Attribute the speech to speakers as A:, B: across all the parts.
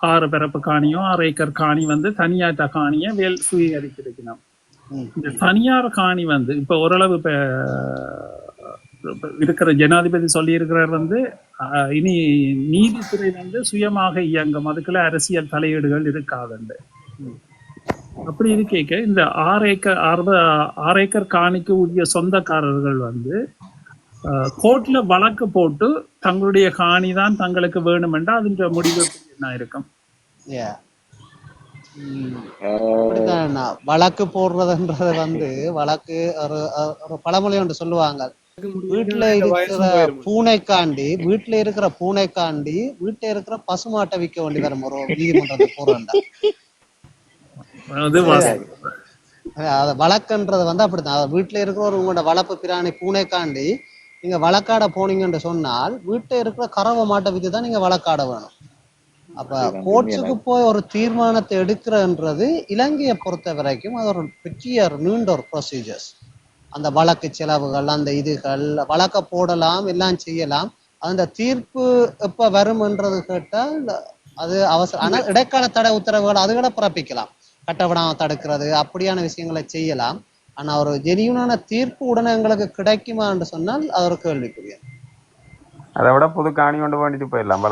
A: ஆறு பிறப்பு காணியோ ஆறு ஏக்கர் காணி வந்து தனியாட்ட காணியை வேல் சுவீகரிச்சிருக்கணும். இந்த தனியார் காணி வந்து இப்ப ஓரளவு இப்ப இருக்கிற ஜனாதிபதி சொல்லி இருக்கிறார் வந்து இனி நீதித்துறை வந்து சுயமாக இயங்கும். அதுக்குள்ள அரசியல் தலையீடுகள் இருக்காதுண்டு. அப்படி இருக்கேக்க இந்த ஆறு ஏக்கர் ஆறு ஏக்கர் காணிக்கு உரிய சொந்தக்காரர்கள் வந்து கோர்ட்ல வழக்கு போட்டு தங்களுடைய காணி தான் தங்களுக்கு வேணும் என்றால் அதன் முடிவு என்ன இருக்கும்?
B: நான் வழக்கு போடுறதுன்றது வந்து வழக்கு ஒரு ஒரு பழமொழி ஒன்று சொல்லுவாங்க. வீட்டுல இருக்கிற பூனைக்காண்டி வீட்டுல இருக்கிற பூனைக்காண்டி வீட்டுல இருக்கிற பசுமாட்டை விற்க வேண்டி வரும் ஒரு நீதிமன்றத்தை போறேன்டா வழக்குன்றது வந்து அப்படித்தான். வீட்டுல இருக்கிற ஒரு உங்களோட வளர்ப்பு பிராணி பூனைக்காண்டி நீங்க வழக்காட போனீங்கன்னு சொன்னால் வீட்டுல இருக்கிற கறவை மாட்டை வித்து தான் நீங்க வழக்காட வேணும். அப்ப கோர்ட்ஸுக்கு போய் ஒரு தீர்மானத்தை எடுக்கிறன்றது இலங்கையை பொறுத்த வரைக்கும் அது ஒரு பெரிய நீண்ட ஒரு ப்ரொசீஜர்ஸ் அந்த வழக்கு செலவுகள் அந்த இதுகள் வழக்க போடலாம் எல்லாம் செய்யலாம். அந்த தீர்ப்பு எப்ப வரும்ன்றது கேட்டால் அது அவசரம் ஆனா இடைக்கால தடை உத்தரவுகள் அதுகளை பிறப்பிக்கலாம். கட்டப்படாம தடுக்கிறது அப்படியான விஷயங்களை செய்யலாம். ஆனா ஒரு ஜெனியூனான தீர்ப்பு உடனே எங்களுக்கு கிடைக்குமான்னு சொன்னால் அது ஒரு கேள்விக்குரியது
C: அதை விட புது காணி கொண்டு வேண்டிட்டு போயிடலாம்.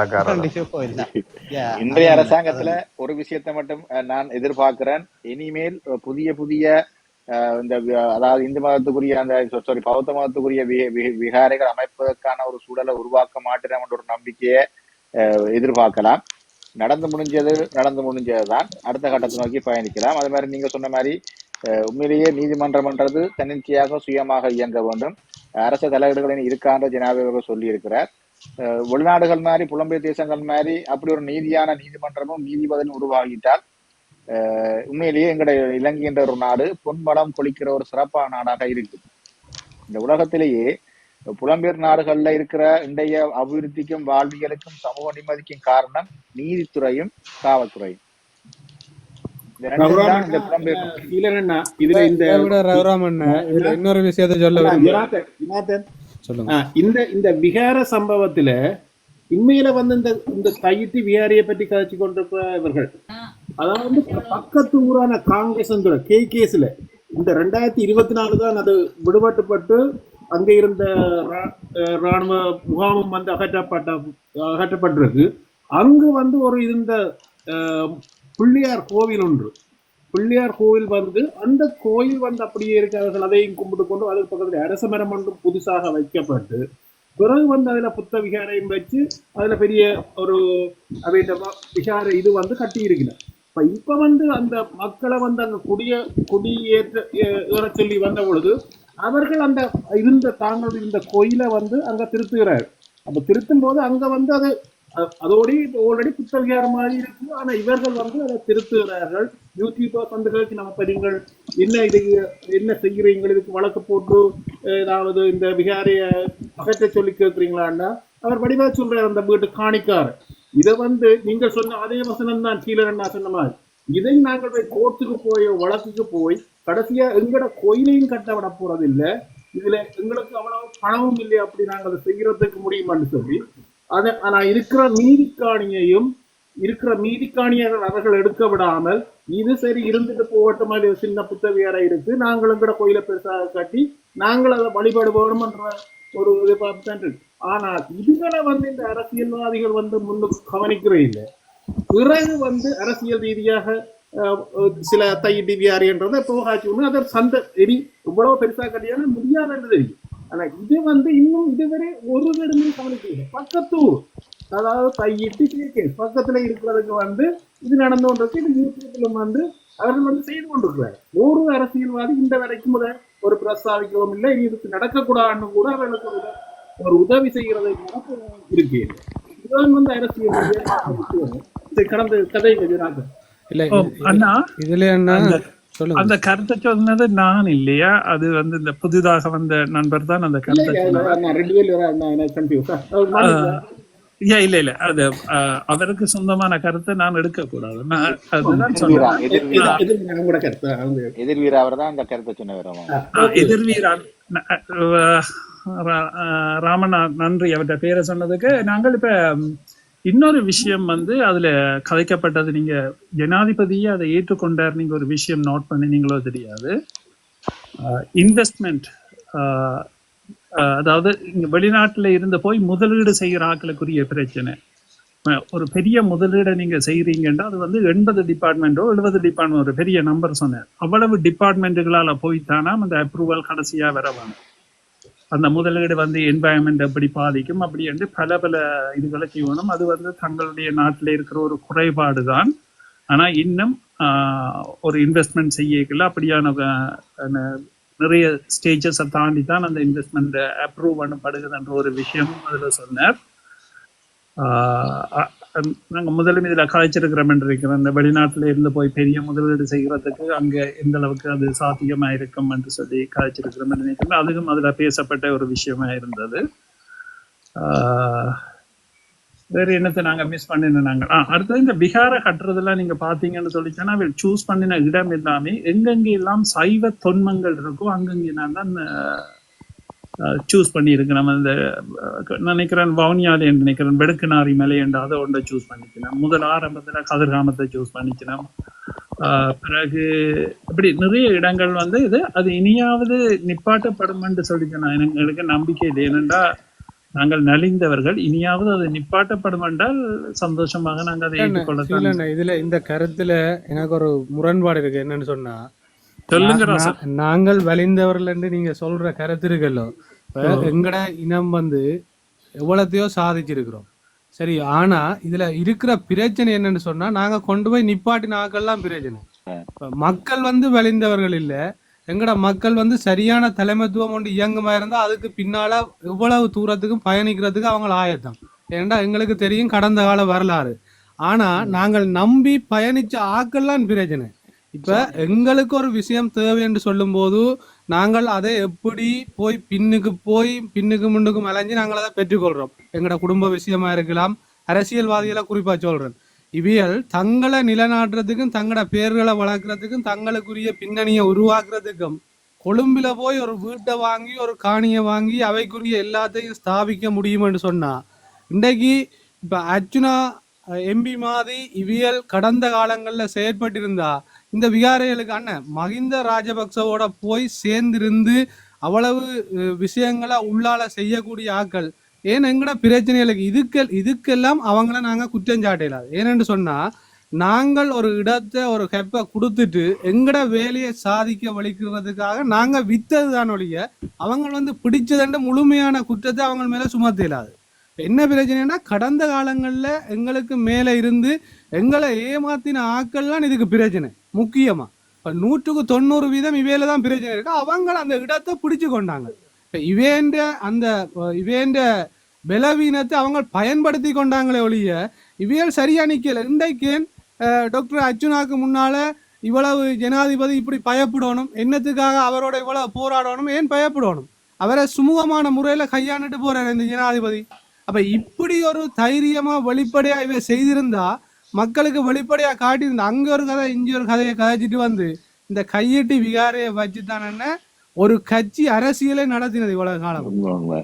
B: Yeah,
D: இன்றைய அரசாங்கத்துல ஒரு விஷயத்தை மட்டும் நான் எதிர்பார்க்கிறேன். இனிமேல் புதிய புதிய இந்த அதாவது இந்து மதத்துக்குரிய அந்த சாரி பௌத்த மதத்துக்குரிய வி- வி- விகாரைகள் அமைப்பதற்கான ஒரு சூழலை உருவாக்க மாட்டேன் என்ற ஒரு நம்பிக்கையை அஹ், எதிர்பார்க்கலாம். நடந்து முடிஞ்சது நடந்து முடிஞ்சதுதான். அடுத்த கட்டத்தை நோக்கி பயணிக்கலாம். அது மாதிரி நீங்க சொன்ன மாதிரி உண்மையிலேயே உண்மையிலேயே நீதிமன்றம்ன்றது தன்னிச்சையாக சுயமாக இயங்க வேண்டும். அரசு தலையீடுகளின் இருக்கான்ற ஜனாதிபதி அவர்கள் சொல்லி இருக்கிறார் அஹ் வெளிநாடுகள் மாதிரி புலம்பெயர் தேசங்கள் மாதிரி அப்படி ஒரு நீதியான நீதிமன்றமும் நீதிபதியும் உருவாகிட்டால் அஹ் உண்மையிலேயே எங்களுடைய இலங்கை என்ற ஒரு நாடு பொன்மடம் கொளிக்கிற ஒரு சிறப்பான நாடாக இருக்கு இந்த உலகத்திலேயே புலம்பெயர் நாடுகள்ல இருக்கிற இன்றைய அபிவிருத்திக்கும் வாழ்வியலுக்கும் சமூக நிம்மதிக்கும் காரணம் நீதித்துறையும் காவல்துறையும் இந்த ரெண்டும் தான் இந்த புலம்பெயர்
E: இல்லைன்னா இதுல
F: இன்னொரு விஷயத்த சொல்ல
E: இந்த இந்த விகார சம்பவத்துல உண்மையில வந்து இந்த இந்த தையிட்டி விகாரியை பற்றி கதைச்சு கொண்டிருக்கிற இவர்கள். அதாவது பக்கத்து ஊரான காங்கிரஸ் கே கேஸ்ல இந்த ரெண்டாயிரத்தி இருபத்தி நாலு தான் அது விடுபட்டுப்பட்டு அங்க இருந்த ராணுவ முகாமும் வந்து அகற்றப்பட்ட அகற்றப்பட்டிருக்கு. அங்கு வந்து ஒரு இருந்த பிள்ளையார் கோவில் ஒன்று. பிள்ளையார் கோவில் வந்து அந்த கோயில் வந்து அப்படியே இருக்கிறார்கள் அதையும் கும்பிட்டு கொண்டு அதுக்கு பக்கத்தில் அரச மரம் ஒன்றும் புதுசாக வைக்கப்பட்டு பிறகு வந்து அதில் புத்த விகாரையும் வச்சு அதில் பெரிய ஒரு அவையிட்ட விகார இது வந்து கட்டி இருக்கிறார் இப்போ இப்போ வந்து அந்த மக்களை வந்து அங்கே குடிய குடியேற்ற ஏ- சொல்லி வந்த பொழுது அவர்கள் அந்த இருந்த தாங்கள் இருந்த கோயிலை வந்து அங்கே திருத்துகிறார் அப்போ திருத்தும் போது அங்கே வந்து அது அதோடு இப்போ ஆல்ரெடி புத்த மாதிரி இருக்கு. ஆனா இவர்கள் வந்து அதை திருத்துகிறார்கள். யூடியூபர் வந்துகளுக்கு நம்ம நீங்கள் என்ன இது? என்ன செய்கிறீங்க இதுக்கு வழக்கு போட்டு ஏதாவது இந்த விகாரிய அகற்ற சொல்லி கேட்குறீங்களான்னா அவர் வடிவா சொல்றாரு அந்த வீட்டு காணிக்கார் இதை வந்து நீங்கள் சொன்ன அதே வசனம் தான் கீழே சொன்ன மாதிரி. இதை நாங்கள் போய் கோர்ட்டுக்கு போய் வழக்குக்கு போய் கடைசியா எங்கட கோயிலையும் கட்ட விட போறது இல்லை இதுல எங்களுக்கு அவ்வளவு பணமும் இல்லை. அப்படி நாங்கள் அதை செய்யறதுக்கு முடியுமான்னு சொல்லி அது ஆனா இருக்கிற மீதிக்காணியையும் இருக்கிற மீதிக்காணியர்கள் அவர்கள் எடுக்க விடாமல் இது சரி இருந்துட்டு போகட்டும் மாதிரி ஒரு சின்ன புத்தவியார இருக்கு. நாங்களும் கூட கோயிலை பெருசாக கட்டி நாங்கள் அதை வழிபாடு ஒரு எதிர்பார்ப்பு தான் இருக்கு. ஆனா இதுகளை வந்து இந்த அரசியல்வாதிகள் வந்து முன்னுக்கு கவனிக்கிறே இல்லை. பிறகு வந்து அரசியல் ரீதியாக சில தை சில என்றதை போகாச்சு ஒன்று அதை சந்த எரி இவ்வளவு பெருசா கட்டியான முடியாதுன்றது தெரியும். ஆனா இது வந்து இன்னும் இதுவரை ஒரு இடமே கவனிக்கல பக்கத்து அதாவது தையிட்டு கேஸ் பக்கத்துல இருக்கிறதுக்கு வந்து இது நடந்து கொண்டிருக்கு இது வந்து அவர்கள் வந்து செய்து கொண்டிருக்கிறார் ஒரு அரசியல்வாதி இந்த வரைக்கும் ஒரு பிரஸ்தாவிக்கவும் இல்லை இதுக்கு நடக்கக்கூடாதுன்னு கூட அவர்களுக்கு ஒரு ஒரு உதவி செய்யறதை கூட இருக்கு இதுதான் வந்து அரசியல் கடந்த கதை
A: அண்ணா?
F: இதுல என்ன?
A: அந்த- கருத்தை சொன்னது நான் இல்லையா? அது வந்து இந்த புதிதாக வந்த நண்பர் தான் அந்த கருத்தை இல்ல இல்ல. அது அஹ், அவருக்கு சொந்தமான கருத்தை நான் எடுக்க கூடாது. நான் அதுதான்
D: எதிர்வீரா
A: சொன்னேன்.
D: எதிர்வீரா? எதிர்வீரா அவர் தான் அந்த கருத்தை சொன்னவர் ஆமா.
A: அஹ், எதிர்வீரன் ந- அஹ், ரா- அஹ், ராமண்ணா நன்றி அவர்கிட்ட பேரை சொன்னதுக்கு. நாங்கள் இப்ப இன்னொரு விஷயம் வந்து அதுல கதைக்கப்பட்டது நீங்க ஜனாதிபதியே அதை ஏற்றுக்கொண்டார் நீங்க ஒரு விஷயம் நோட் பண்ணினீங்களோ தெரியாது. இன்வெஸ்ட்மெண்ட் அதாவது இங்க வெளிநாட்டுல இருந்து போய் முதலீடு செய்கிற ஆக்களுக்குரிய பிரச்சனை. ஒரு பெரிய முதலீடை நீங்க செய்யறீங்கன்னா அது வந்து எண்பது டிபார்ட்மெண்ட்டோ எழுபது டிபார்ட்மெண்ட் ஒரு பெரிய நம்பர் சொன்னேன். அவ்வளவு டிபார்ட்மெண்ட்டுகளால போய்த்தானா அந்த அப்ரூவல் கடைசியா வர அந்த முதலீடு வந்து என்வாயன்மெண்ட் எப்படி பாதிக்கும். அப்படி என்று பல பல இதுகளை செய்யணும் அது வந்து தங்களுடைய நாட்டில் இருக்கிற ஒரு குறைபாடு தான். ஆனால் இன்னும் ஒரு இன்வெஸ்ட்மெண்ட் செய்யல அப்படியான நிறைய ஸ்டேஜஸை தாண்டி தான் அந்த இன்வெஸ்ட்மெண்ட் அப்ரூவ் பண்ணப்படுகுதுன்ற ஒரு விஷயமும் அதில் சொன்னார். நாங்கள் முதலும் இதில் கதைச்சிருக்கிறோம் இருக்கிறோம் இந்த வெளிநாட்டில் இருந்து போய் பெரிய முதலீடு செய்கிறதுக்கு அங்கே எந்த அளவுக்கு அது சாத்தியமாக இருக்கும் என்று சொல்லி கதைச்சிருக்கிறோம் நினைக்கிறோம். அதுவும் அதில் பேசப்பட்ட ஒரு விஷயமா இருந்தது. ஆஹ் வேற என்னத்தை நாங்க மிஸ் பண்ணின நாங்கள்? ஆ, அடுத்தது இந்த பீகாரை கட்டுறதெல்லாம் நீங்க பார்த்தீங்கன்னு சொல்லிச்சோன்னா சூஸ் பண்ணின இடம் எல்லாமே எங்கெங்க எல்லாம் சைவ தொன்மங்கள் இருக்கோ அங்கங்கே நான் தான் சூஸ் பண்ணியிருக்கு நம்ம இந்த நினைக்கிறேன் வவுனியாலே நினைக்கிறேன் வெடுக்குநாரி மலை என்று அதை ஒன்றை சூஸ் பண்ணிக்கணும். முதல் ஆரம்பத்துல கதிர்காமத்தை சூஸ் பண்ணிக்கணும். பிறகு இப்படி நிறைய இடங்கள் வந்து இது அது இனியாவது நிப்பாட்டப்படும் என்று சொல்லிச்சு நான் எனக்கு நம்பிக்கை இல்லை ஏனென்றா நாங்கள் நலிந்தவர்கள் இனியாவது அது நிப்பாட்டப்படும் என்றால் சந்தோஷமாக நாங்கள் அதை ஏற்றுக்கொள்ளத்தான்
F: சீலண்ணா இதுல இந்த கருத்துல எனக்கு ஒரு முரண்பாடு இருக்கு. என்னன்னு சொன்னா நாங்கள் வலிந்தவர்கள் என்று நீங்க சொல்ற கருத்து இருக்கல்லோ இப்ப எங்கட இனம் வந்து எவ்வளத்தையோ சாதிச்சிருக்கிறோம். சரி ஆனா இதுல இருக்கிற பிரச்சனை என்னன்னு சொன்னா நாங்க கொண்டு போய் நிப்பாட்டின ஆக்கள்லாம் பிரச்சனை மக்கள் வந்து வலிந்தவர்கள் இல்ல. எங்கட மக்கள் வந்து சரியான தலைமைத்துவம் கொண்டு இயங்குமா இருந்தா அதுக்கு பின்னால எவ்வளவு தூரத்துக்கும் பயணிக்கிறதுக்கு அவங்க ஆயத்தம். ஏன்டா எங்களுக்கு தெரியும் கடந்த கால வரலாறு. ஆனா நாங்கள் நம்பி பயணிச்ச ஆக்கள்லாம் பிரச்சனை. இப்ப எங்களுக்கு ஒரு விஷயம் தேவை என்று சொல்லும்போது நாங்கள் அதை எப்படி போய் பின்னுக்கு போய் பின்னுக்கு முன்னுக்கு அலைஞ்சு நாங்கள் அதை பெற்றுக்கொள்றோம். எங்களோட குடும்ப விஷயமா இருக்கலாம் அரசியல்வாதிகளை குறிப்பா சொல்றேன். இவியல் தங்களை நிலைநாட்டுறதுக்கும் தங்களோட பேர்களை வளர்க்கறதுக்கும் தங்களுக்குரிய பின்னணியை உருவாக்குறதுக்கும் கொழும்புல போய் ஒரு வீட்டை வாங்கி ஒரு காணியை வாங்கி அவைக்குரிய எல்லாத்தையும் ஸ்தாபிக்க முடியும்னு சொன்னா இன்றைக்கு இப்ப அர்ஜுனா எம்பி மாதிரி இவியல் கடந்த காலங்களில் செயற்பட்டிருந்தா இந்த விகாரைகளுக்கான மஹிந்த மகிந்த ராஜபக்சவோட போய் சேர்ந்திருந்து அவ்வளவு விஷயங்களை உள்ளால செய்யக்கூடிய ஆக்கள் ஏன் எங்கட பிரச்சனைகளுக்கு இதுக்கு இதுக்கெல்லாம் அவங்கள நாங்கள் குற்றம் சாட்டலாது. ஏனென்று சொன்னா நாங்கள் ஒரு இடத்தை ஒரு ஹெப்பை கொடுத்துட்டு எங்கட வேலையை சாதிக்க வலிக்கிறதுக்காக நாங்கள் வித்தது தான் ஒழிய அவங்க வந்து பிடிச்சதண்டு முழுமையான குற்றத்தை அவங்க மேலே சுமத்த இல்லாது என்ன பிரச்சனைனா கடந்த காலங்களில் எங்களுக்கு மேலே இருந்து எங்களை ஏமாத்தின ஆக்கள்லாம் இதுக்கு பிரச்சனை. முக்கியமா. இப்ப நூற்றுக்கு தொண்ணூறு வீதம் இவையில தான் பிரச்சனை இருக்கு. அவங்க அந்த இடத்தை பிடிச்சு கொண்டாங்க. இப்ப இவேண்ட அந்த இவேண்ட பலவீனத்தை அவங்க பயன்படுத்தி கொண்டாங்களே ஒழிய இவையல் சரியா நிக்கல. இன்றைக்கு டாக்டர் அர்ஜுனாக்கு முன்னால இவ்வளவு ஜனாதிபதி இப்படி பயப்படணும். என்னத்துக்காக அவரோட இவ்வளவு போராடணும்? ஏன் பயப்படணும்? அவரை சுமூகமான முறையில கையாண்டுட்டு போறாரு இந்த ஜனாதிபதி. அப்ப இப்படி ஒரு தைரியமா வெளிப்படையா இவ செய்திருந்தா மக்களுக்கு வெளிப்படையா காட்டியிருந்தா அங்க ஒரு கதை இங்க ஒரு கதையை கதைச்சிட்டு வந்து இந்த கையெட்டி விகாரையை வச்சுட்டான ஒரு கட்சி அரசியலை நடத்தினது இவ்வளவு காலம்.
D: உண்மை, உண்மை.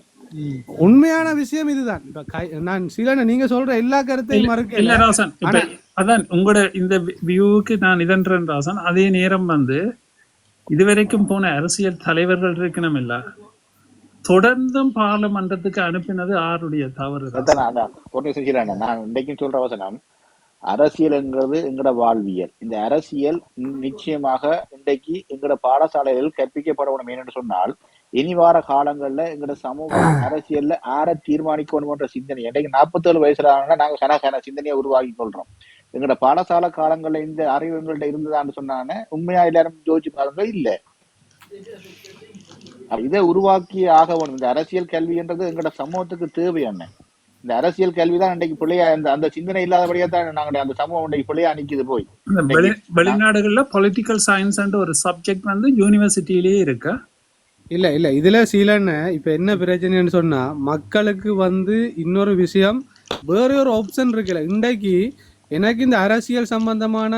F: உண்மையான விஷயம் இதுதான். இப்ப நான் சில நீங்க சொல்ற எல்லா கருத்தையும்
A: இல்ல
F: மறுக்கல
A: ராசன் இப்ப அதான் உங்களோட இந்த வியூவுக்கு நான் இதன்றேன் ராசன். அதே நேரம் வந்து இதுவரைக்கும் போன அரசியல் தலைவர்கள் இருக்கணும் இல்ல தொடர்ந்தும் பார்லமன்றத்துக்கு அனுப்பினது ஆருடைய தவறு தான்.
D: அதான் நான் இன்றைக்கும் சொல்ற வசனம் அரசியல்ங்கிறது எங்கட வாழ்வியல். இந்த அரசியல் நிச்சயமாக இன்றைக்கு எங்கட பாடசாலைகளில் கற்பிக்கப்படணும். ஏன்னு சொன்னால் இனி வார காலங்கள்ல எங்கட சமூக அரசியல்ல ஆற தீர்மானிக்கணும்ன்ற சிந்தனை. இன்றைக்கு நாற்பத்தேழு வயசுல ஆனா நாங்க கன கன சிந்தனையை உருவாக்கி கொள்றோம். எங்கட பாடசாலை காலங்கள்ல இந்த அறிவு எங்கள்ட்ட இருந்ததான்னு சொன்னானே உண்மையா எல்லாரும் யோசிச்சு பாருங்க இல்ல. இதை உருவாக்கி ஆக வேணும் இந்த அரசியல் கல்வின்றது எங்கட சமூகத்துக்கு தேவையான இந்த அரசியல் கல்வி தான் இன்றைக்கு பிள்ளையா அந்த அந்த சிந்தனை இல்லாதபடியா தான் நாங்க அந்த சமூகம் இன்றைக்கு பிள்ளையா நிக்குது போய்.
A: வெளிநாடுகள்ல பொலிட்டிக்கல் சயின்ஸ் ஒரு சப்ஜெக்ட் வந்து யூனிவர்சிட்டியிலேயே இருக்கு?
F: இல்ல இல்ல இதுல சீலன்னு இப்ப என்ன பிரச்சனைன்னு சொன்னா மக்களுக்கு வந்து இன்னொரு விஷயம் வேற ஒரு ஆப்ஷன் இருக்குல்ல. இன்றைக்கு எனக்கு இந்த அரசியல் சம்பந்தமான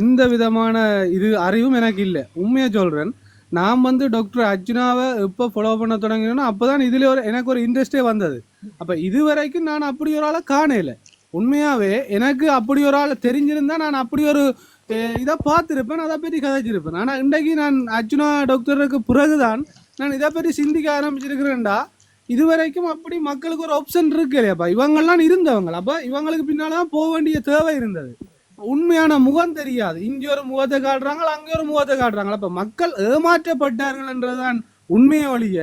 F: எந்த விதமான இது அறிவும் எனக்கு இல்லை. உண்மையா சொல்றேன். நான் வந்து டாக்டர் அர்ஜுனாவை எப்போ ஃபாலோ பண்ண தொடங்கினேன்னா அப்பதான் இதுல ஒரு எனக்கு ஒரு இன்ட்ரெஸ்டே வந்தது. அப்ப இது வரைக்கும் நான் அப்படி ஒரு ஆளை காணல. உண்மையாவே எனக்கு அப்படி ஒரு ஆள் தெரிஞ்சிருந்தா நான் அப்படி ஒரு இதை பார்த்துருப்பேன் அதை பற்றி கதைச்சிருப்பேன். ஆனால் இன்றைக்கு நான் அர்ஜுனா டாக்டருக்கு பிறகுதான் நான் இதை பற்றி சிந்திக்க ஆரம்பிச்சிருக்கிறேன்டா. இதுவரைக்கும் அப்படி மக்களுக்கு ஒரு ஆப்ஷன் இருக்கு இல்லையாப்பா இவங்கெல்லாம் இருந்தவங்க. அப்போ இவங்களுக்கு பின்னால் தான் போக வேண்டிய தேவை இருந்தது. உண்மையான முகம் தெரியாது. இங்கே ஒரு முகத்தை காட்டுறாங்க அங்கே ஒரு முகத்தை காட்டுறாங்க. அப்போ மக்கள் ஏமாற்றப்பட்டார்கள் என்றதுதான் உண்மையை வழிய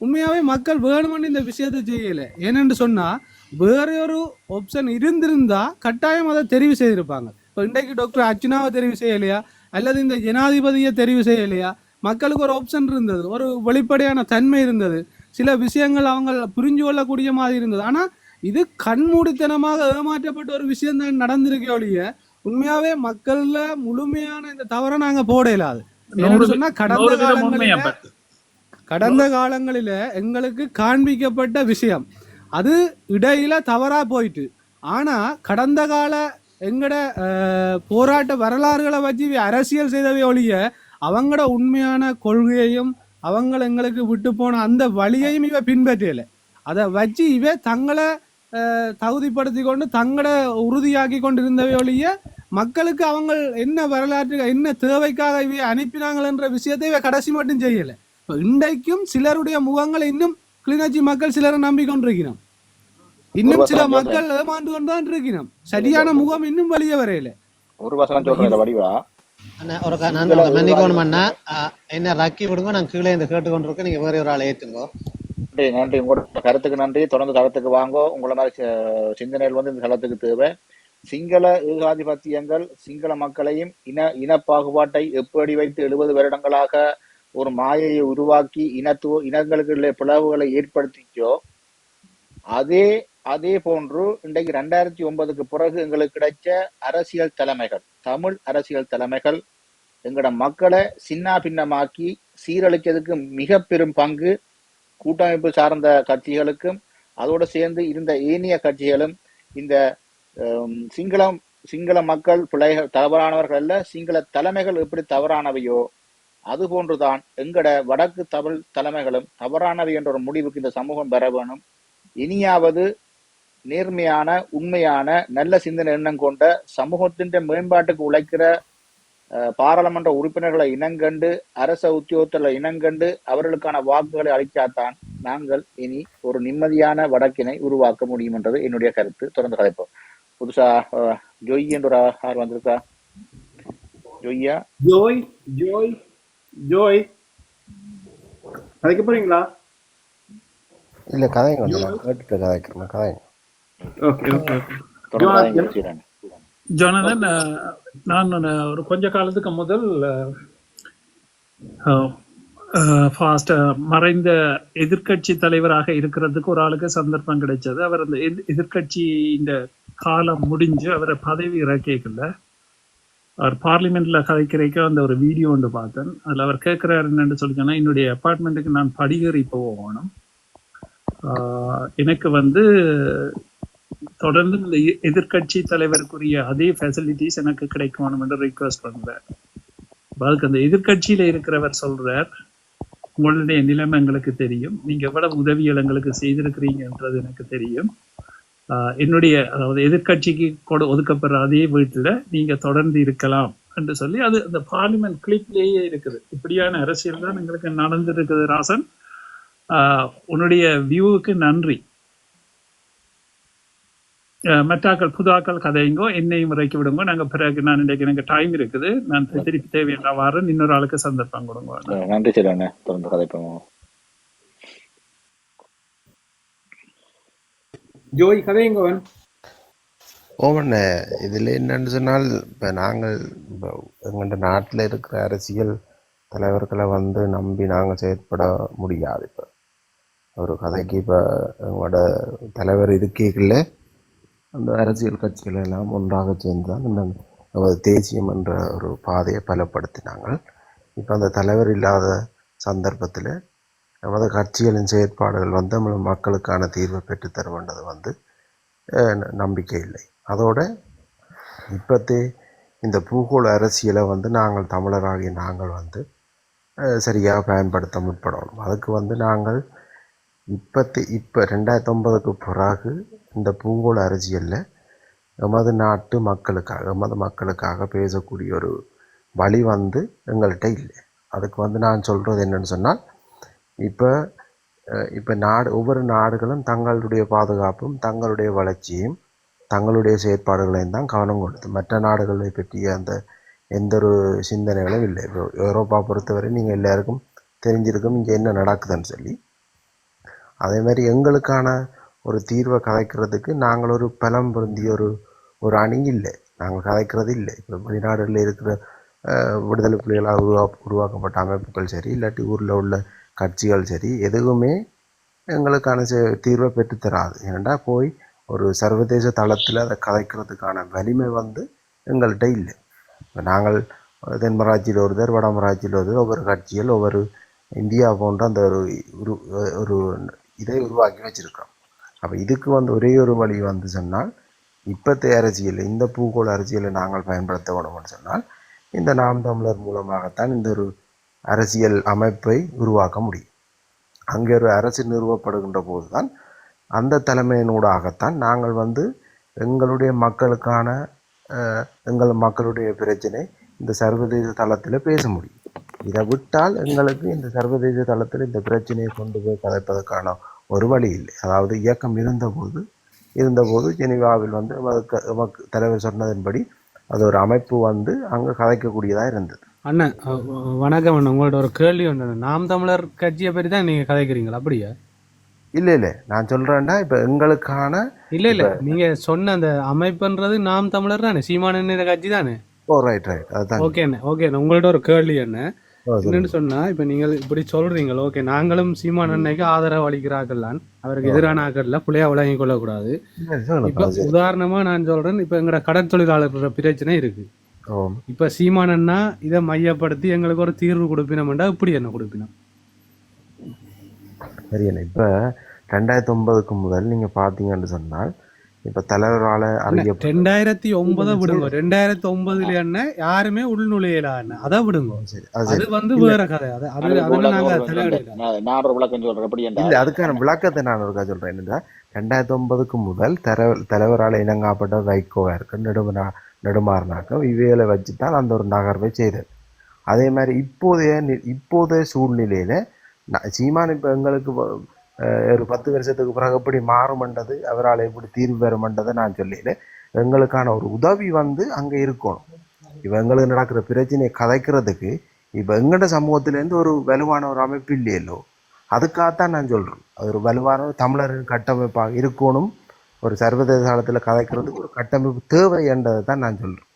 F: உண்மையாவே மக்கள் வேணுமென்னு இந்த விஷயத்தை செய்யல. ஏனென்று சொன்னா வேற ஒரு ஆப்ஷன் இருந்திருந்தா கட்டாயம் அதை தெரிவு செய்திருப்பாங்க. இப்போ இன்றைக்கு டாக்டர் அர்ச்சுனாவை தெரிவு செய்யலையா? அல்லது இந்த ஜனாதிபதியை தெரிவு செய்யலையா? மக்களுக்கு ஒரு ஆப்ஷன் இருந்தது. ஒரு வெளிப்படையான தன்மை இருந்தது. சில விஷயங்கள் அவங்க புரிஞ்சு கொள்ளக்கூடிய மாதிரி இருந்தது. ஆனா இது கண்மூடித்தனமாக ஏமாற்றப்பட்ட ஒரு விஷயம் தான் நடந்திருக்கே ஒழிய உண்மையாவே மக்கள்ல முழுமையான இந்த தவறை நாங்க போட இயலாது சொன்னா கடந்த காலங்களில கடந்த காலங்களில எங்களுக்கு காண்பிக்கப்பட்ட விஷயம். அது இடையில தவறா போயிட்டு. ஆனா கடந்த கால எங்கட போராட்ட வரலாறுகளை வச்சு அரசியல் செய்தவை ஒழிய அவங்களோட உண்மையான கொள்கையையும் அவங்க எங்களுக்கு விட்டு போன அந்த வழியையும் இவ பின்பற்றல. அதை வச்சு இவ தங்களை தகுதிப்படுத்தி கொண்டு தங்களை உறுதியாக்கி கொண்டு இருந்தவை ஒழிய மக்களுக்கு அவங்க என்ன வரலாற்று என்ன தேவைக்காக இவை அனுப்பினாங்கன்ற விஷயத்தை இவ கடைசி மட்டும் செய்யலை. இன்றைக்கும் சிலருடைய முகங்களை இன்னும் கிளிநொச்சி மக்கள் சிலரை நம்பிக்கொண்டிருக்கிறோம். இன்னும் சில மக்கள் ஏமாந்து கொண்டுதான் இருக்கிறோம். சரியான முகம் இன்னும் வெளியே வரையில.
D: ஒரு வசனம் சொல்றேன் வடிவா.
B: அண்ணா ஒரு நான் மன்னிக்கணும் அண்ணா. என்ன ரக்கி விடுங்க நான் கீழே இருந்து கேட்டுக்கொண்டிருக்கேன். நீங்க வேற ஒரு ஆளை ஏத்துங்கோ.
D: நன்றி நன்றி. உங்களோட கருத்துக்கு நன்றி. தொடர்ந்து தளத்துக்கு வாங்கோ. உங்களை மாதிரி சிந்தனைகள் வந்து இந்த தளத்துக்கு தேவை. சிங்கள ஏகாதிபத்தியங்கள் சிங்கள மக்களையும் இன இனப்பாகுபாட்டை எப்படி வைத்து எழுபது வருடங்களாக ஒரு மாயையை உருவாக்கி இனத்துவ இனங்களுக்குள்ள பிளவுகளை ஏற்படுத்திச்சோ அதே அதே போன்று இன்றைக்கு ரெண்டாயிரத்தி ஒன்பதுக்கு பிறகு எங்களுக்கு கிடைச்ச அரசியல் தலைமைகள் தமிழ் அரசியல் தலைமைகள் எங்களோட மக்களை சின்ன பின்னமாக்கி சீரழிக்கிறதுக்கு மிக பெரும் பங்கு கூட்டமைப்பு சார்ந்த கட்சிகளுக்கும் அதோடு சேர்ந்து இருந்த ஏனைய கட்சிகளும் இந்த சிங்களம் சிங்கள மக்கள் பிள்ளைகள் தவறானவர்கள் அல்ல சிங்கள தலைமைகள் எப்படி தவறானவையோ அது போன்றுதான் எங்கட வடக்கு தமிழ் தலைமைகளும் தவறானவை என்ற ஒரு முடிவுக்கு இந்த சமூகம் பெற வேணும். இனியாவது நேர்மையான உண்மையான நல்ல சிந்தனை எண்ணம் கொண்ட சமூகத்தின் மேம்பாட்டுக்கு உழைக்கிற அஹ், பாராளுமன்ற உறுப்பினர்களை இனங்கண்டு அரச உத்தியோகத்தர்களை இனங்கண்டு அவர்களுக்கான வாக்குகளை அளித்தால்தான் நாங்கள் இனி ஒரு நிம்மதியான வடக்கினை உருவாக்க முடியும் என்றது என்னுடைய கருத்து. தொடர்ந்து கதைப்போம். புதுசா ஜொய் என்ற ஒரு ஆர் வந்திருக்கா? ஜொய்யா?
E: Joy Joy. ஜோய் கதைக்க போறீங்களா?
G: இல்ல கதைங்க கேட்டுட்டு கதைக்கிறேன் கதைங்க.
E: ஓகே
A: ஜோனதன் நான் ஒரு- கொஞ்ச காலத்துக்கு முதல் ஃபாஸ்ட் மறைந்த எதிர்க்கட்சி தலைவராக இருக்கிறதுக்கு ஒரு ஆளுக்கு சந்தர்ப்பம் கிடைச்சது. அவர் அந்த எதிர் எதிர்க்கட்சி இந்த காலம் முடிஞ்சு அவரை பதவி இறக்கிக்கல. அவர் பார்லிமெண்ட்ல கதைக்கிறக்க அந்த ஒரு வீடியோ ஒன்று பார்த்தேன். அதுல அவர் கேட்கிறாரு என்னன்னு சொல்லி என்னுடைய அப்பார்ட்மெண்ட்டுக்கு நான் படிகேறி போகணும். ஆஹ் எனக்கு வந்து தொடர்ந்து இந்த எ- எதிர்க்கட்சி தலைவருக்குரிய அதே ஃபெசிலிட்டிஸ் எனக்கு கிடைக்கணும் என்று ரிக்வெஸ்ட் பண்றார் அதுக்கு அந்த எதிர்க்கட்சியில இருக்கிறவர் சொல்றார் உங்களுடைய நிலைமை எங்களுக்கு தெரியும். நீங்க எவ்வளவு உதவிகள் எங்களுக்கு செய்திருக்கிறீங்கன்றது எனக்கு தெரியும். என்னுடைய அதாவது எதிர்கட்சிக்கு கொடு ஒதுக்கப்படுற அதே வீட்டில் நீங்கள் தொடர்ந்து இருக்கலாம் என்று சொல்லி அது அந்த பார்லிமெண்ட் கிளிப்லேயே இருக்குது. இப்படியான அரசியல் தான் எங்களுக்கு நடந்திருக்குது ராசன். உன்னுடைய வியூவுக்கு நன்றி. மெட்டாக்கள் புதாக்கள் கதைங்கோ என்னையும் இறக்கி விடுங்க. நாங்கள் பிறகு நான் இன்றைக்கு எனக்கு டைம் இருக்குது. நான் திருப்பி தேவையான வாரம் இன்னொரு ஆளுக்கு சந்தர்ப்பம் கொடுங்க.
D: நன்றி சரி தொடர்ந்து கதைப்போம்
E: ஜோய் கதைங்கவன்
G: ஓமண்ண இதில் என்னன்னு சொன்னால் இப்போ நாங்கள் இப்போ எங்கள்கிட்ட நாட்டில் இருக்கிற அரசியல் தலைவர்களை வந்து நம்பி நாங்கள் செயற்பட முடியாது இப்போ. ஒரு கதைக்கு இப்போ எங்களோட தலைவர் இருக்கைகளில் அந்த அரசியல் கட்சிகள் எல்லாம் ஒன்றாக சேர்ந்து தான் நமது தேசியம் என்ற ஒரு பாதையை பலப்படுத்தினாங்க இப்போ அந்த தலைவர் இல்லாத சந்தர்ப்பத்தில் நமது கட்சிகளின் செயற்பாடுகள் வந்து நம்ம மக்களுக்கான தீர்வை பெற்றுத்தர வேண்டது வந்து நம்பிக்கை இல்லை. அதோட இப்போத்தே இந்த பூகோள அரசியலை வந்து நாங்கள் தமிழராகிய நாங்கள் வந்து சரியாக பயன்படுத்த முற்படணும். அதுக்கு வந்து நாங்கள் இப்போத்து இப்போ ரெண்டாயிரத்தி ஒன்பதுக்கு பிறகு இந்த பூகோள அரசியலில் எமது நாட்டு மக்களுக்காக எமது மக்களுக்காக பேசக்கூடிய ஒரு வழி வந்து எங்கள்கிட்ட இல்லை. அதுக்கு வந்து நான் சொல்கிறது என்னென்னு சொன்னால் இப்போ இப்போ நாடு ஒவ்வொரு நாடுகளும் தங்களுடைய பாதுகாப்பும் தங்களுடைய வளர்ச்சியும் தங்களுடைய செயற்பாடுகளையும் தான் கவனம் கொடுத்து மற்ற நாடுகளை பற்றிய அந்த எந்த ஒரு சிந்தனைகளும் இல்லை. இப்போ யூரோப்பா பொறுத்தவரை நீங்கள் எல்லாருக்கும் தெரிஞ்சிருக்கும் இங்கே என்ன நடக்குதுன்னு சொல்லி. அதே மாதிரி எங்களுக்கான ஒரு தீர்வை கதைக்கிறதுக்கு நாங்கள் ஒரு பலம் பொருந்திய ஒரு ஒரு அணி இல்லை. நாங்கள் கதைக்கிறது இல்லை. இப்போ வெளிநாடுகளில் இருக்கிற விடுதலை புலிகளால் உருவா உருவாக்கப்பட்ட அமைப்புகள் சரி இல்லாட்டி ஊரில் உள்ள கட்சிகள் சரி எதுவுமே எங்களுக்கான தீர்வை பெற்றுத்தராது ஏனெண்டா போய் ஒரு சர்வதேச தளத்தில் அதை கதைக்கிறதுக்கான வலிமை வந்து எங்கள்கிட்ட இல்லை. இப்போ நாங்கள் தென்மராட்சியில் ஒருத்தர் வடமராட்சியில் ஒருத்தர் ஒவ்வொரு கட்சிகள் ஒவ்வொரு இந்தியா போன்ற அந்த ஒரு ஒரு இதை உருவாக்கி வச்சுருக்கோம் அப்போ இதுக்கு வந்து ஒரே ஒரு வழி வந்து சொன்னால் இப்போத்தைய அரசியல் இந்த பூகோள அரசியலை நாங்கள் பயன்படுத்த வேணும்னு சொன்னால் இந்த நாம் தமிழர் மூலமாகத்தான் இந்த ஒரு அரசியல் அமைப்பை உருவாக்க முடியும். அங்கே ஒரு அரசு நிறுவப்படுகின்ற போது தான் அந்த தலைமையினூடாகத்தான் நாங்கள் வந்து எங்களுடைய மக்களுக்கான எங்கள் மக்களுடைய பிரச்சனை இந்த சர்வதேச தளத்தில் பேச முடியும். இதை விட்டால் எங்களுக்கு இந்த சர்வதேச தளத்தில் இந்த பிரச்சனையை கொண்டு போய் கதைப்பதற்கான ஒரு வழி இல்லை. அதாவது இயக்கம் இருந்தபோது இருந்தபோது ஜெனிவாவில் வந்து க- தலைவர் சொன்னதன்படி அது ஒரு அமைப்பு வந்து அங்கே கதைக்கக்கூடியதாக இருந்தது.
F: அண்ணன் வணக்கம் அண்ணன் உங்கள்ட்ட ஒரு கேள்வி ஒன்று நாம் தமிழர் கட்சியை பற்றி தான் நீங்கள் கதைக்கிறீங்களா? அப்படியா?
G: இல்லை இல்லை. நான் சொல்கிறேன்டா இப்போ எங்களுக்கான
F: இல்லை இல்லை. நீங்கள் சொன்ன அந்த அமைப்புன்றது நாம் தமிழர் தானே? சீமானன் கட்சி தானே?
G: ஓ ரைட் ரைட் அதுதான்
F: உங்கள்ட்ட ஒரு கேள்வி என்ன. என்னன்னு சொன்னா இப்ப நீங்கள் இப்படி சொல்றீங்க ஓகே. நாங்களும் சீமான் அன்னைக்கு ஆதரவு அளிக்கிறார்கள்லாம் அவருக்கு எதிரான ஆக்கள்ல புள்ளையா விளங்கி கொள்ளக்கூடாது. இப்ப. உதாரணமா நான் சொல்றேன் இப்ப எங்கட கடற்தொழிலாளர் பிரச்சனை இருக்கு. இப்ப சீமானன்னா இதை மையப்படுத்தி எங்களுக்கு ஒரு தீர்வு கொடுப்பினோம்டா இப்படி என்ன கொடுப்பினோம்?
G: சரி என்ன இப்போ ரெண்டாயிரத்தி ஒன்பதுக்கு முதல் நீங்கள் பார்த்தீங்கன்னு சொன்னால் இப்போ தலைவரால் அறிய
F: ரெண்டாயிரத்தி ஒன்பதை விடுங்க. ரெண்டாயிரத்தி ஒன்பதுல என்ன யாருமே உள்நுழையலா என்ன அதை விடுங்க.
G: சரி. அது
F: வந்து வேற கதை. அது நாங்க
D: நான் நான் ஒரு விளக்கம் சொல்றேன்.
G: இல்லை
D: என்றால்
G: அதுக்கான விளக்கத்தை நான் ஒருக்கா சொல்கிறேன் என்னன்னா ரெண்டாயிரத்தி ஒன்பதுக்கு முதல் தர தலைவரால் இனங்காப்பட்ட வைகோவா இருக்கு நெடுமனா நெடுமாறனாக்கம் இவைகளை வச்சு தான் அந்த ஒரு நகர்வை செய்தது. அதே மாதிரி இப்போதைய நி- இப்போதைய சூழ்நிலையில் சீமான் இப்போ எங்களுக்கு ஒரு பத்து வருஷத்துக்கு பிறகு எப்படி மாறுமன்றது அவரால் எப்படி தீர்வு பெறுமன்றதை நான் சொல்லல எங்களுக்கான ஒரு உதவி வந்து அங்கே இருக்கணும். இப்போ எங்களுக்கு நடக்கிற பிரச்சனையை கதைக்கிறதுக்கு இப்போ எங்கள்ட சமூகத்திலேருந்து ஒரு வலுவான ஒரு அமைப்பு இல்லையல்லோ அதுக்காகத்தான் நான் சொல்கிறேன் அது ஒரு வலுவான தமிழர் தமிழரின் கட்டமைப்பாக இருக்கணும். ஒரு சர்வதேச காலத்தில் கதைக்கிறதுக்கு ஒரு கட்டமைப்பு தேவை என்றதை தான் நான் சொல்கிறேன்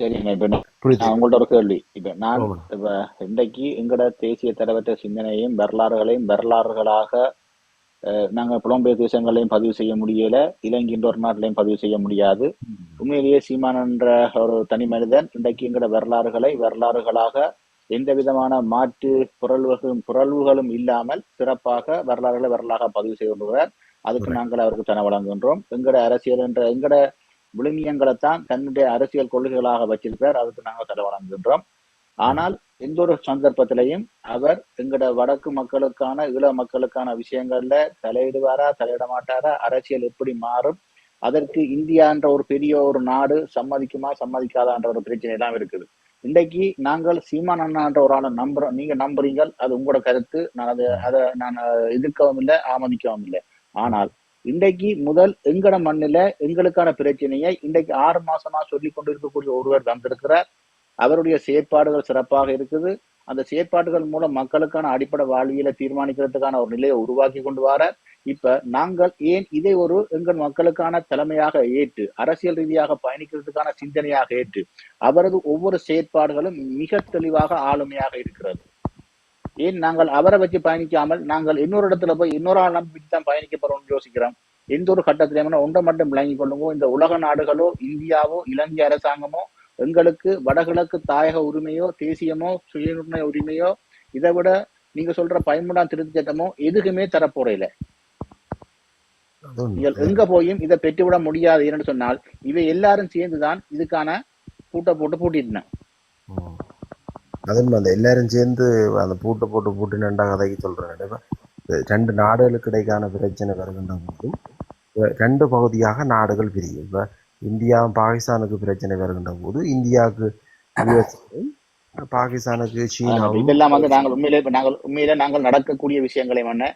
D: சரிங்க இப்ப நான் உங்கள்ட்ட ஒரு கேள்வி. இப்ப நான். இப்ப இன்றைக்கு எங்கட தேசிய தலைவற்ற சிந்தனையும் வரலாறுகளையும் வரலாறுகளாக அஹ், நாங்க புலம்பெயர் தேசங்களையும் பதிவு செய்ய முடியல இலங்கைன்ற ஒரு நாட்டிலையும் பதிவு செய்ய முடியாது. உண்மையிலேயே சீமான் என்ற ஒரு தனி மனிதன் இன்றைக்கு எங்கட வரலாறுகளை வரலாறுகளாக எந்த விதமான மாற்று புரள்வுகளும் புரள்வுகளும் இல்லாமல் சிறப்பாக வரலாறுகளை வரலாறாக பதிவு செய்து கொண்டுள்ளார். அதுக்கு. நாங்கள் அவருக்கு தன வழங்குகின்றோம். எங்கட அரசியல் என்ற எங்கட விழுமியங்களை தான் தன்னுடைய அரசியல் கொள்கைகளாக வச்சிருக்கிறார். அதுக்கு நாங்கள் தலை வழங்குகின்றோம். ஆனால் எந்த ஒரு சந்தர்ப்பத்திலையும் அவர் எங்கட வடக்கு மக்களுக்கான ஈழ மக்களுக்கான விஷயங்கள்ல தலையிடுவாரா தலையிட மாட்டாரா அரசியல் எப்படி மாறும் அதற்கு இந்தியா என்ற ஒரு பெரிய ஒரு நாடு சம்மதிக்குமா சம்மதிக்காதான்ற ஒரு பிரச்சனை எல்லாம் இருக்குது. இன்றைக்கு நாங்கள் சீமான் அண்ணான்ற ஒரு ஆளை நம்புறோம் நீங்க நம்புறீங்க அது உங்களோட கருத்து நான் அதை அதை நான் எதிர்க்கவும் இல்லை ஆமதிக்கவும் இல்லை. ஆனால் இன்றைக்கு முதல் எங்கட மண்ணில எங்களுக்கான பிரச்சனையை இன்றைக்கு ஆறு மாசமா சொல்லி கொண்டிருக்கக்கூடிய ஒருவர் வந்திருக்கிறார். அவருடைய செயற்பாடுகள் சிறப்பாக இருக்குது. அந்த செயற்பாடுகள் மூலம் மக்களுக்கான அடிப்படை வாழ்வியலை தீர்மானிக்கிறதுக்கான ஒரு நிலையை உருவாக்கி கொண்டு வர இப்ப நாங்கள் ஏன் இதை ஒரு எங்கள் மக்களுக்கான தலைமையாக ஏற்று அரசியல் ரீதியாக பயணிக்கிறதுக்கான சிந்தனையாக ஏற்று அவரது ஒவ்வொரு செயற்பாடுகளும் மிக தெளிவாக ஆளுமையாக இருக்கிறது. ஏன் நாங்கள் அவரை வச்சு பயணிக்காமல் நாங்கள் இன்னொரு இடத்துல போய் இன்னொரு ஆள் நம்பி தான் பயணிக்க போறோம்னு யோசிக்கிறோம். எந்த ஒரு கட்டத்திலையுமே ஒன்றை மட்டும் விளங்கிக் கொள்ளுங்க இந்த உலக நாடுகளோ இந்தியாவோ இலங்கை அரசாங்கமோ எங்களுக்கு வடகிழக்கு தாயக உரிமையோ தேசியமோ சுயநிர்ணய உரிமையோ இதை விட நீங்க சொல்ற பயமுடான் திருத்த சட்டமோ எதுக்குமே தரப்போறையில
G: அது
D: நீங்கள் எங்க போயும் இதை பெற்றுவிட முடியாது என்று சொன்னால் இவை எல்லாரும் சேர்ந்துதான் இதுக்கான பூட்டை போட்டு பூட்டிட்டேன்
G: ம். அது உண்மை. அந்த எல்லாரும் சேர்ந்து அந்த பூட்டை போட்டு பூட்டு நண்டா கதைக்கு சொல்கிறேன் ரெண்டு நாடுகளுக்கு இடைக்கான பிரச்சனை வருகின்ற போதும் ரெண்டு பகுதியாக நாடுகள் பிரியும் இப்போ இந்தியா பாகிஸ்தானுக்கு பிரச்சனை வருகின்ற போது இந்தியாவுக்கு பாகிஸ்தானுக்கு சீனாவும்
D: இதெல்லாம் வந்து நாங்கள் உண்மையிலே நாங்கள் உண்மையிலே நாங்கள் நடக்கக்கூடிய விஷயங்களையும் என்ன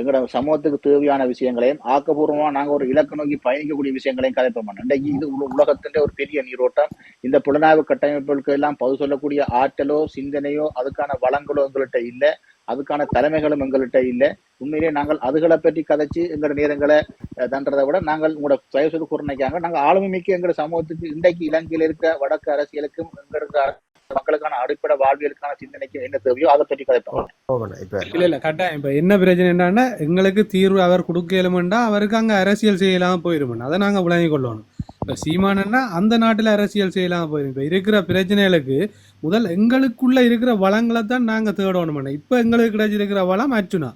D: எங்களோட சமூகத்துக்கு தேவையான விஷயங்களையும் ஆக்கப்பூர்வமா நாங்க ஒரு இலக்கு நோக்கி பயணிக்கக்கூடிய விஷயங்களையும் கதைப்போம். இன்றைக்கு இது உலகத்தின் ஒரு பெரிய நீரோட்டம். இந்த புலனாய்வு கட்டமைப்புகளுக்கு எல்லாம் பதில் சொல்லக்கூடிய ஆற்றலோ சிந்தனையோ அதுக்கான வளங்களோ எங்கள்கிட்ட இல்லை. அதுக்கான தலைமைகளும் எங்கள்கிட்ட இல்லை. உண்மையிலேயே நாங்கள் அதுகளை பற்றி கதைச்சு எங்களோட நேரங்களை அஹ், விட நாங்கள் உங்களோட தயவு சொல்லி கூறினாங்க நாங்கள் ஆளுமைக்கு எங்களோட சமூகத்துக்கு இன்றைக்கு இலங்கையில் இருக்க வடக்கு அரசியலுக்கும் எங்களுக்கு மக்களுக்கான அடிப்படை வாழ்வியலுக்கான சிந்தனைக்கு என்ன தேவையோ அதை பற்றி
G: இப்ப.
F: இல்ல இல்ல கட்டாயம். இப்ப என்ன பிரச்சனை என்னன்னா எங்களுக்கு தீர்வு அவர் கொடுக்கலுமெண்டா அவருக்கு அங்க அரசியல் செய்யலாம் போயிருமெண்ட். அதை நாங்க விளங்கி கொள்ளணும். இப்ப சீமானன்னா அந்த நாட்டுல அரசியல் செய்யலாம் போயிரும் இப்ப இருக்கிற பிரச்சனைகளுக்கு முதல் எங்களுக்குள்ள இருக்கிற வளங்களை தான் நாங்க தேடணும் இப்ப எங்களுக்கு கிடைச்சிருக்கிற வளம் அர்ச்சுனா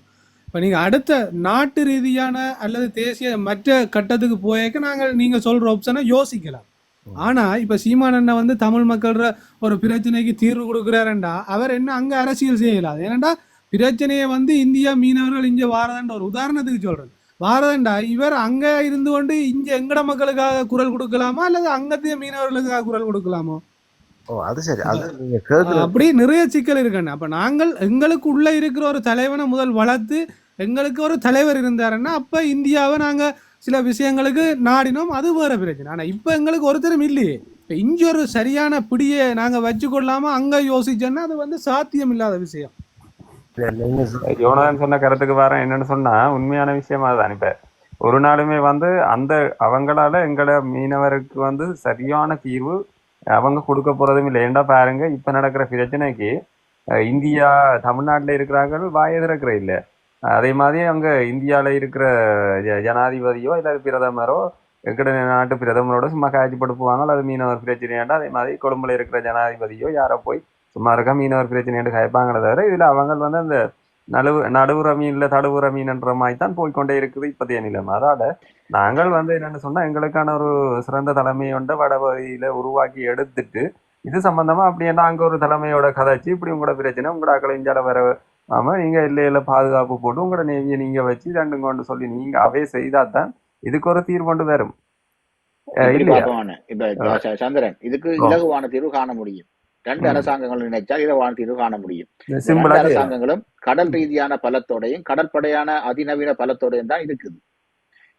F: இப்ப நீங்க அடுத்த நாட்டு ரீதியான அல்லது தேசிய மற்ற கட்டத்துக்கு போயக்க நாங்கள் நீங்க சொல்ற ஆப்ஷனை யோசிக்கலாம். ஆனா இப்ப சீமான் அண்ணன் வந்து தமிழ் மக்கள்ற ஒரு பிரச்சனைக்கு தீர்வு கொடுக்குறாருண்டா அவர் என்ன அங்க அரசியல் செய்யலாம் ஏனண்டா பிரச்சனையை வந்து இந்தியா மீனவர்கள் இங்க வாரதண்ட ஒரு உதாரணத்துக்கு சொல்றேன். வாரதண்டா இவர் அங்க இருந்து கொண்டு இங்க எங்கட மக்களுக்காக குரல் கொடுக்கலாமா அல்லது அங்கத்திய மீனவர்களுக்காக குரல் கொடுக்கலாமோ? அப்படி நிறைய சிக்கல் இருக்குண்ணா. அப்ப நாங்கள் எங்களுக்கு உள்ள இருக்கிற ஒரு தலைவனை முதல் வளர்த்து எங்களுக்கு ஒரு தலைவர் இருந்தாருன்னா அப்ப இந்தியாவை நாங்க சில விஷயங்களுக்கு நாடினோம் அது வேற பிரச்சனை. ஆனால் இப்போ எங்களுக்கு ஒருத்தரும் இல்லையே. இப்போ இங்கே ஒரு சரியான பிடியை நாங்க வச்சு கொள்ளாம அங்கே யோசிச்சோன்னா அது வந்து சாத்தியம் இல்லாத விஷயம்
G: நீங்க
C: சொன்ன கருத்துக்கு வரேன். என்னன்னு சொன்னா உண்மையான விஷயமா தான் இப்ப ஒரு நாளுமே வந்து அந்த அவங்களால எங்களை மீனவருக்கு வந்து சரியான தீர்வு அவங்க கொடுக்க போறதும் இல்லை. ஏன்டா பாருங்க இப்ப நடக்கிற பிரச்சனைக்கு இந்தியா தமிழ்நாட்டுல இருக்கிறார்கள் வாயை திறக்கிற இல்லை. அதே மாதிரி அங்கே இந்தியாவில் இருக்கிற ஜ- ஜனாதிபதியோ இல்லை பிரதமரோ எங்கட நாட்டு பிரதமரோட சும்மா காய்ச்சி படுப்புவாங்க அது மீனவர் பிரச்சனையாண்டா அதே மாதிரி கொழும்புல இருக்கிற ஜனாதிபதியோ யாரோ போய் சும்மா இருக்கா மீனவர் பிரச்சனையாண்டு கேட்பாங்களே தவிர இதில் அவங்க வந்து அந்த நடுவு நடுவுற மீன்ல தடுவுற மீன்ன்ற மாதிரி தான் போய்க்கொண்டே இருக்குது இப்போதைய நிலைமை. அதால் நாங்கள் வந்து என்னென்னு சொன்னால் எங்களுக்கான ஒரு சிறந்த தலைமையொண்ட வடபகுதியில் உருவாக்கி எடுத்துட்டு இது சம்மந்தமாக அப்படி என்ன அங்கே ஒரு தலைமையோட கதைச்சு இப்படி உங்களோட பிரச்சனை உங்களோட அக்களை இஞ்சால வர ஆமா நீங்க எல்லையில பாதுகாப்பு போட்டு உங்களோட நேவியை நீங்க வச்சு ரெண்டும் கொண்டு சொல்லி நீங்க அவே செய்தாதான் இதுக்கு ஒரு தீர்வு கொண்டு வரும்.
D: இப்ப சந்திரன் இதுக்கு. இலகுவான தீர்வு காண முடியும். ரெண்டு. அரசாங்கங்கள் நினைச்சால் இலகுவான தீர்வு காண முடியும். அரசாங்கங்களும் கடல் ரீதியான பலத்தோடையும் கடற்படையான அதிநவீன பலத்தோடையும் தான் இருக்குது.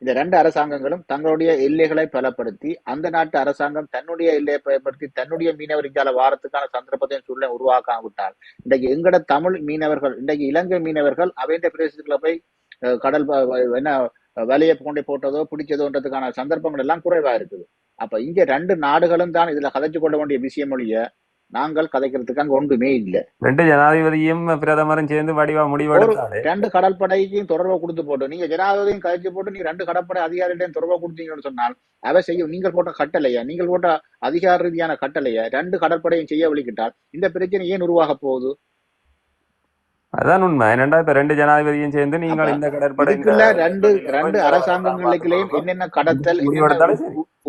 D: இந்த ரெண்டு அரசாங்கங்களும் தங்களுடைய எல்லைகளை பலப்படுத்தி அந்த நாட்டு அரசாங்கம் தன்னுடைய எல்லையை பயன்படுத்தி தன்னுடைய மீனவர் இங்கால வாரத்துக்கான சந்தர்ப்பத்தையும் சூழ்நிலை உருவாக்காம விட்டால் இன்றைக்கு எங்கட தமிழ் மீனவர்கள் இன்றைக்கு இலங்கை மீனவர்கள் அவைந்த பிரதேசத்துல போய் கடல் என்ன வலையை கொண்டு போட்டதோ பிடிச்சதோன்றதுக்கான சந்தர்ப்பங்கள் எல்லாம் குறைவா இருக்குது. அப்ப இங்க ரெண்டு நாடுகளும் தான் இதுல கதைச்சு கொள்ள வேண்டிய விஷயம் ஒழிய நாங்கள் கதைக்கிறதுக்கு அங்க ஒன்றுமே இல்லை.
C: ரெண்டு ஜனாதிபதியும் பிரதமரும் சேர்ந்து வடிவா முடிவெடுத்தாலே.
D: ரெண்டு கடற்படைக்கும் தொடர்பை கொடுத்து போட்டு நீங்க ஜனாதிபதியும் கழிச்சு போட்டு நீங்க ரெண்டு கடற்படை அதிகாரிகளையும் தொடர்பை கொடுத்தீங்கன்னு சொன்னால் அவை செய்யும். நீங்கள் போட்ட கட்டளையா? நீங்கள் போட்ட அதிகார ரீதியான கட்டளைய? ரெண்டு கடற்படையும் செய்ய வழிகிட்டால் இந்த பிரச்சனை ஏன் உருவாக போகுது?
C: அதான் உண்மை. என்னடா இப்ப ரெண்டு ஜனாதிபதியும் சேர்ந்து நீங்கள் இந்த கடற்படை
D: ரெண்டு ரெண்டு அரசாங்கங்களுக்குள்ளேயும் என்னென்ன கடத்தல்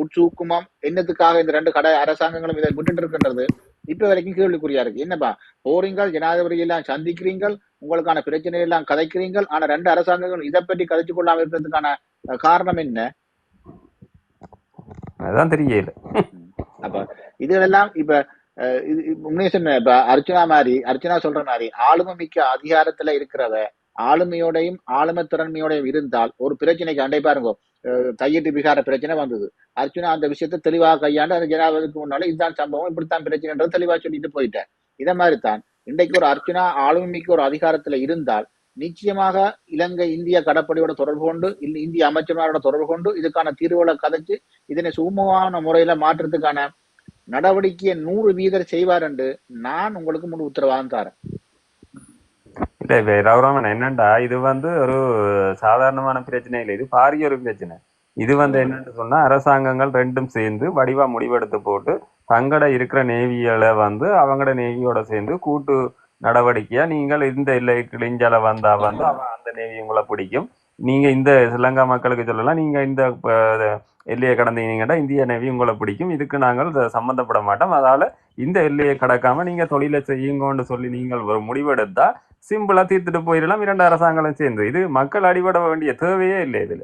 D: உட்சூக்குமம் என்னத்துக்காக இந்த ரெண்டு கடை அரசாங்கங்களும் இதை விட்டுட்டு இருக்கின்றது? இப்ப வரைக்கும் கேள்விக்குறியா இருக்கு. என்னப்பா? போறீங்கள் ஜனாதிபதி எல்லாம் சந்திக்கிறீங்கள் உங்களுக்கான பிரச்சனை எல்லாம் கதைக்கிறீங்கள் ஆனா ரெண்டு அரசாங்கங்கள் இதை பற்றி கதைச்சு கொள்ளாம இருக்கிறதுக்கான காரணம் என்ன?
C: அதான் தெரியல.
D: அப்ப இதுகளெல்லாம் இப்ப உண்மையை சொன்ன இப்ப அர்ச்சனா மாதிரி அர்ச்சனா சொல்ற மாதிரி ஆளுமை மிக்க அதிகாரத்துல இருக்கிறவ ஆளுமையோடையும் ஆளுமை திறன்மையோடையும் இருந்தால் ஒரு பிரச்சனைக்கு அண்டை பாருங்க. அஹ், பிகார பிரச்சனை வந்தது. அர்ஜுனா அந்த விஷயத்தை தெளிவாக கையாண்டு அந்த ஜனாதிபதிக்கு முன்னால இதுதான் சம்பவம் இப்படித்தான் பிரச்சனைன்றது தெளிவா சொல்லிட்டு போயிட்டேன் இத மாதிரி தான் இன்றைக்கு ஒரு அர்ஜுனா ஆளுமைக்கு ஒரு அதிகாரத்துல இருந்தால் நிச்சயமாக இலங்கை இந்திய கடற்படையோட தொடர்பு கொண்டு இந்திய அமைச்சர்களோட தொடர்பு கொண்டு இதுக்கான தீர்வுகளை கதைச்சு இதனை சுமூகமான முறையில மாற்றத்துக்கான நடவடிக்கையை நூறு வீதர் செய்வார் என்று நான் உங்களுக்கு முன் உத்தரவாதம் தரேன்.
C: இல்ல இப்ப என்னண்டா? இது வந்து ஒரு சாதாரணமான பிரச்சனை இல்லை. இது பாரிய ஒரு பிரச்சனை. இது வந்து என்னன்னு சொன்னா அரசாங்கங்கள் ரெண்டும் சேர்ந்து வடிவா முடிவெடுத்து போட்டு தங்கட இருக்கிற நேவியலை வந்து அவங்கட நேவியோட சேர்ந்து கூட்டு நடவடிக்கையா நீங்கள் இந்த எல்லை இஞ்சால வந்தா வந்து அவன் அந்த நேவி உங்களை பிடிக்கும். நீங்க இந்த ஸ்ரீலங்கா மக்களுக்கு சொல்லலாம் நீங்க இந்த எல்லையை கடந்தீங்கன்னா இந்திய நேவி உங்களை பிடிக்கும். இதுக்கு நாங்கள் சம்மந்தப்பட மாட்டோம். அதால இந்த எல்லையை கடக்காம நீங்க தொழிலை செய்யுங்கன்னு சொல்லி நீங்கள் ஒரு முடிவெடுத்தா சிம்பிளா தீர்த்துட்டு போயிடலாம் இரண்டு அரசாங்கம் சேர்ந்து. இது மக்கள் அடிபட வேண்டிய தேவையே இல்லை இதுல.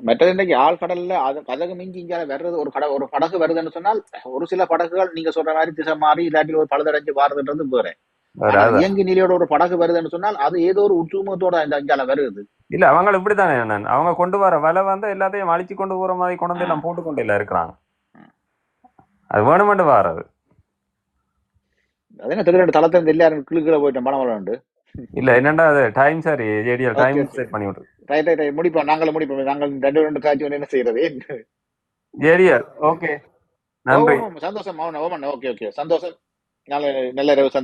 D: மற்றது இன்றைக்கு ஆழ்கடல்ல அது கதகு மிஞ்சி இங்க வர்றது ஒரு கட ஒரு படகு வருதுன்னு சொன்னால் ஒரு சில படகுகள் நீங்க சொல்ற மாதிரி திசை மாறி இல்லாட்டி ஒரு பழுதடைஞ்சு வாரதுன்றது வேற.
C: அது-
D: இயங்கி நிலையோட ஒரு படகு வருதுன்னு சொன்னால் அது ஏதோ ஒரு உற்றுமத்தோட இந்த அஞ்சால வருது.
C: இல்ல அவங்க இப்படித்தானே அண்ணன். அவங்க கொண்டு வர வலை வந்து எல்லாத்தையும் அழிச்சு கொண்டு போற மாதிரி கொண்டு வந்து எல்லாம் போட்டு கொண்டு இல்ல இருக்கிறாங்க அது வேணுமெண்டு வாரது.
D: அது தெரியும் தளத்தை எல்லாரும் கிளுக்கில போயிட்டோம் பணம் விளாண்டு
C: இல்ல என்னண்டா அது டைம் சரி ஜேடிஎல் டைம். செட் பண்ணி விட்டுரு
D: ரைட் ரைட் ரைட் முடிப்போம் நாங்களும் முடிப்போம் நாங்கள் ரெண்டு ரெண்டு காட்சி என்ன செய்யறது
C: ஜேடிஎல் ஓகே நன்றி
D: சந்தோஷம் ஓகே ஓகே சந்தோஷம் நல்ல நல்ல இரவு